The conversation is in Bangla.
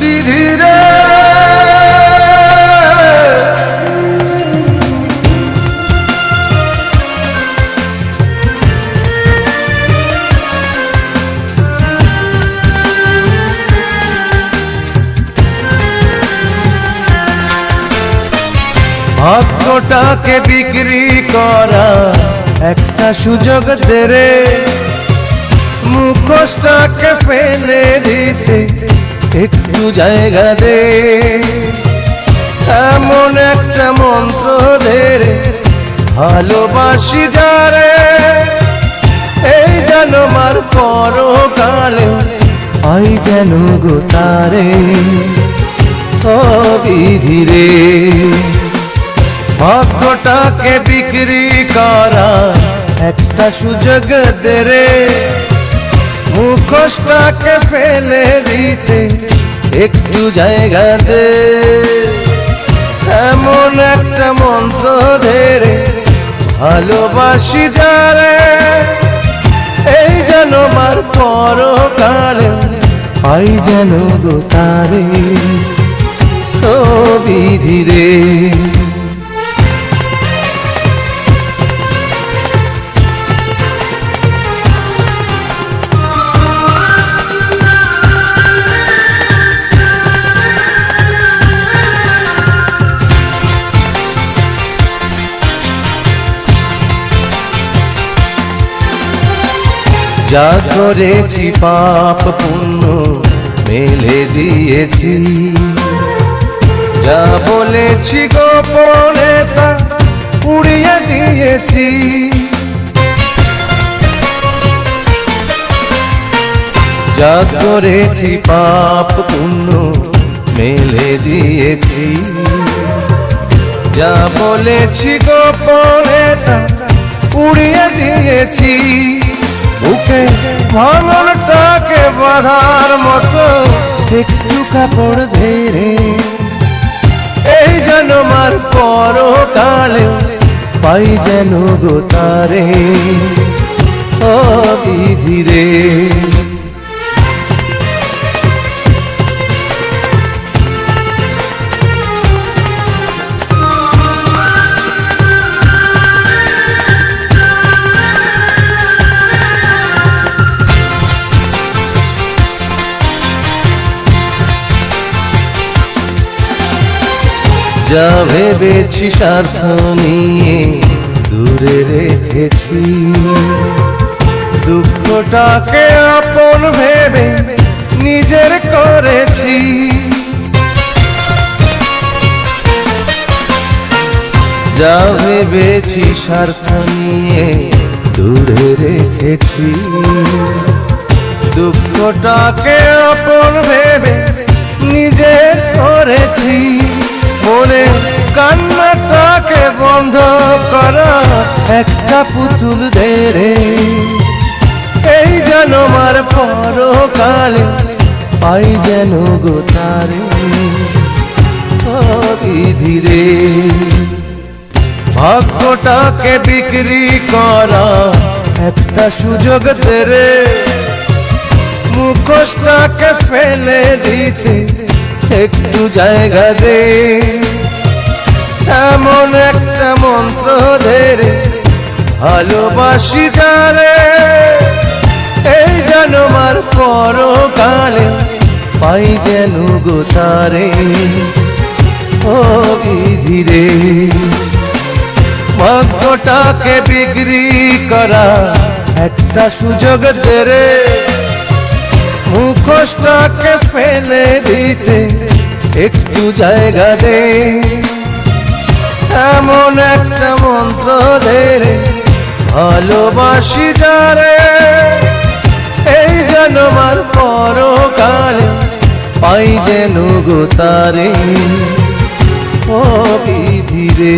বিধিরে ভাগ্যটাকে বিক্রি করা একটা সুযোগ দেরে মুখোশটাকে ফেলে দিতে একটু জায়গা দে। এমন একটা মন্ত্র দে ভালোবাসি যারে এই যেন মার পরকালে, আই যেন গো তারে। ও বিধিরে ভাগ্যটাকে বিক্রি করা একটা সুযোগ দে রে। মুখোশটাকে ফেলে দিতে একটু জায়গা দে। এমন একটা মন্ত্র দে রে, ভালোবাসি যারে। এই যেন মার পরকালে পাই যেন গো তারে। তো বিধিরে যা করেছি, পাপ পুণ্য মেলে দিয়েছি। যা বলেছি গোপনে তা উড়িয়ে দিয়েছি। যা করেছি, পাপ পুণ্য মেলে দিয়েছি। যা বলেছি গোপনে তা উড়িয়ে দিয়েছি। বুকে ভাঙনটাকে বাঁধার মতো একটু কাপড় ধেরে। এই যেন মার পরকালে পাই যেন গো তারে। ও যা ভেবেছি স্বার্থ নিয়ে দূরে রেখেছি। দুঃখটাকে আপন ভেবে নিজের করেছি। যা ভেবেছি স্বার্থ নিয়ে দূরে রেখেছি। দুঃখটাকে আপন ভেবে নিজে করেছি। কান্নাটাকে বন্ধ করা একটা পুতুল দে রে। এই যেন মার পরকালে পাই যেন গো তারে। ধীরে ভাগ্যটাকে বিক্রি করা একটা সুযোগ দে রে। মুখোশটাকে ফেলে দিতে একটু জায়গা দে। এমন একটা মন্ত্র দে রে, ভালোবাসি যারে এই যেন মার পরকালে পাই যেন গো তারে। ও ধীরে ভাগ্যটাকে বিক্রি করা একটা সুযোগ দে রে। মুখোশটাকে ফেলে দিতে একটু জায়গা দে। এমন একটা মন্ত্র ধরে ভালোবাসি যারে। এই যেন মার পরকালে পাই যেন গো তারে। ও ধীরে